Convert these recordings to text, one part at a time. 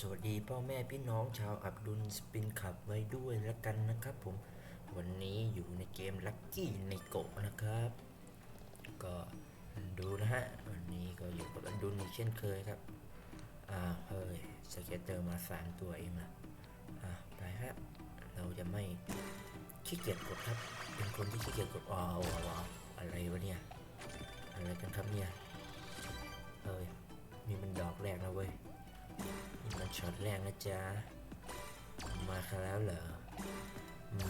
สวัสดีพ่อแม่พี่น้องชาวอับดุลสปินขับไว้ด้วยแล้วกันนะครับผมวันนี้อยู่ในเกมลัคกี้ในโกะนะครับ ก็ดูนะฮะวันนี้ก็อยู่กับอับดุลอีกเช่นเคยครับอ่าเฮ้ยสเก็ตเตอร์มาสามตัวเองนะอ่าไปฮะเราจะไม่ขี้เกียจกดครับ เป็นคนที่ขี้เกียจกดอ๋อว้าวว้าวอะไรวะเนี่ยอะไรกันครับเนี่ยเฮ้ย ช็อตแรกนะจ๊ะ มากันแล้วเหรอ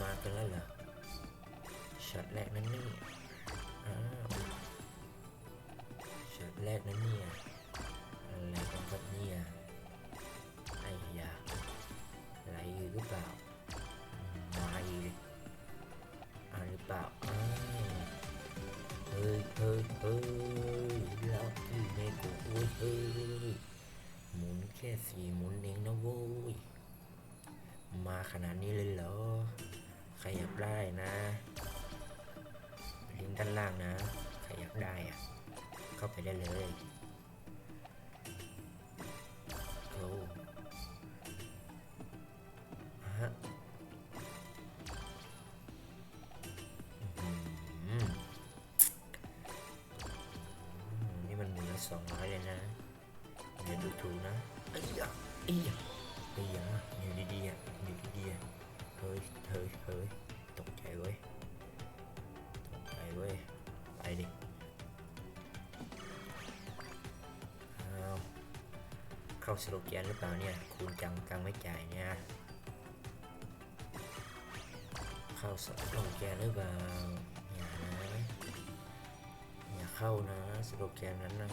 มากันแล้วเหรอ ช็อตแรกนั่นนี่ช็อตแรกนั่นเนี่ย อะไรกันครับเนี่ย ไอ้ยาอะไรอยู่หรือเปล่า มาอีกอ่าหรือเปล่าอ้าเฮ้ยเฮ้ยเฮ้ยลักกี้เมโก สี่หมุนเองนะโว้ย มาขนาดนี้เลยเหรอ ใครอยากได้นะลิงก์ด้านล่างนะ ใครอยากได้อะเข้าไปได้เลยโอ้ฮะอื้อหืออืมนี่มันหมุนละสองร้อยเลยนะอย่าดูถูกนะ ไอ้ยะไอ้ยะไอ้ยะอยู่ดีๆอะอยู่ดีๆอะเฮ้ยเฮ้ยเฮ้ยตกใจเว้ยตกใจเว้ยไปดิเอาเข้าสโลแกนหรือเปล่าเนี่ยคูณจังจังไม่จ่ายเนี่ยเข้าสโลแกนหรือเปล่าอย่านะอย่าเข้านะสโลแกนนั้นนะ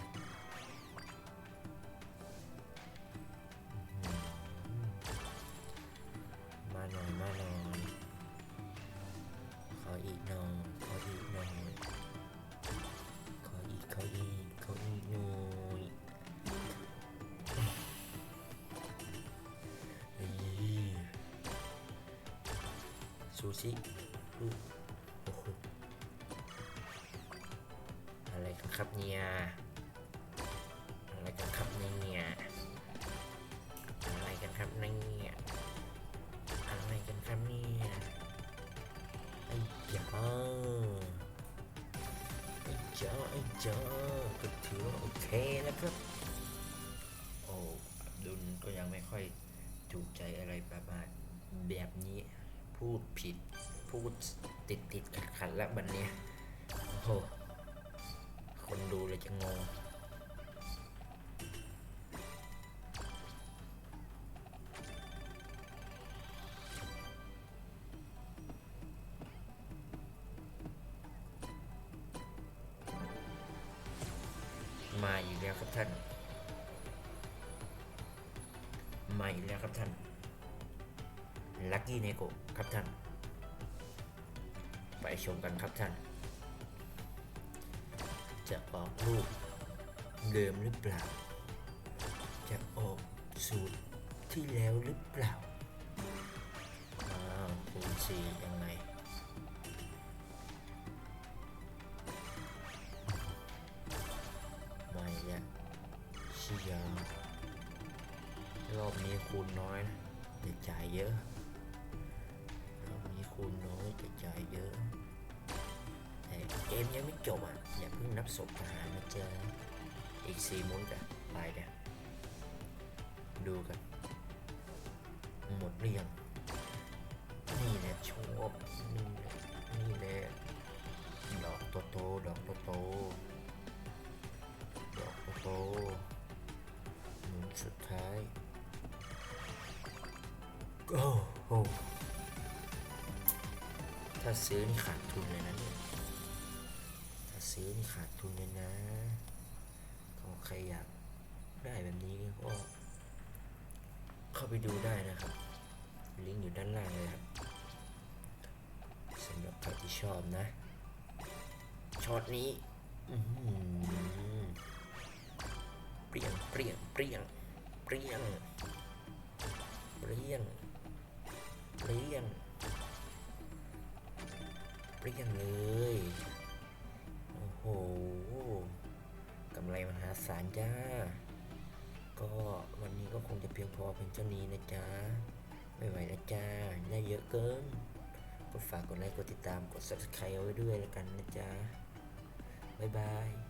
ออีกหน่อยขออีกหน่อยขออีกขออีกขออีกหน่อยเฮ้ยซูชิโอ้โหอะไรกันครับเนี่ยอะไรกันครับเนี่ยอะไรกันครับเนี่ยอะไรกันครับเนี่ย ไอ้จ้าไอ้จ้าก็ถือว่าโอเคนะครับ โอ้อับดุลก็ยังไม่ค่อยถูกใจอะไรประมาณแบบนี้ พูดผิด พูดติดติดขัดขัดๆแล้วบันเนี้ยโอ้โหคนดูเลยจะงง แล้วครับท่านมาอีกแล้วครับท่านลัคกี้เนโกครับท่าน ไปชมกันครับท่าน จะออกรูปเดิมหรือเปล่า จะออกสูตรที่แล้วหรือเปล่าอ้าวคูณสี่ยัง เชียรอบนี้คูณน้อยนะจ่ายเยอะ รอบนี้คูณน้อยแต่จ่ายเยอะ แต่เกมยังไม่จบอะ อย่าเพิ่งนับศพทหารนะเจอ อีกสี่มุนกันไปเดี๋ยวดูกัน หมดหรือยังนี่แหละโชบนี่แหละนี่แหละดอกโตโตดอกโตโตดอกโตๆหมุน สุดท้าย โอ้โห ถ้าซื้อนี่ขาดทุนเลยนะเนี่ย ถ้าซื้อนี่ขาดทุนเลยนะก็ใครอยากได้แบบนี้ก็เข้าไปดูได้นะครับ ลิงก์อยู่ด้านล่างเลยครับสำหรับใครที่ชอบนะ ช็อตนี้เปรี้ยงเปรี้ยงเปรี้ยง เปรี้ยงเปรี้ยงเปรี้ยงเปรี้ยงเลย โอ้โหกำไรมหาศาลจ้า ก็วันนี้ก็คงจะเพียงพอเพียงเท่านี้นะจ๊ะไม่ไหวนะจ๊ะได้เยอะเกินก็ฝากกดไลค์กดติดตามกด subscribe เอาไว้ด้วยแล้วกันนะจ๊ะบ๊ายบาย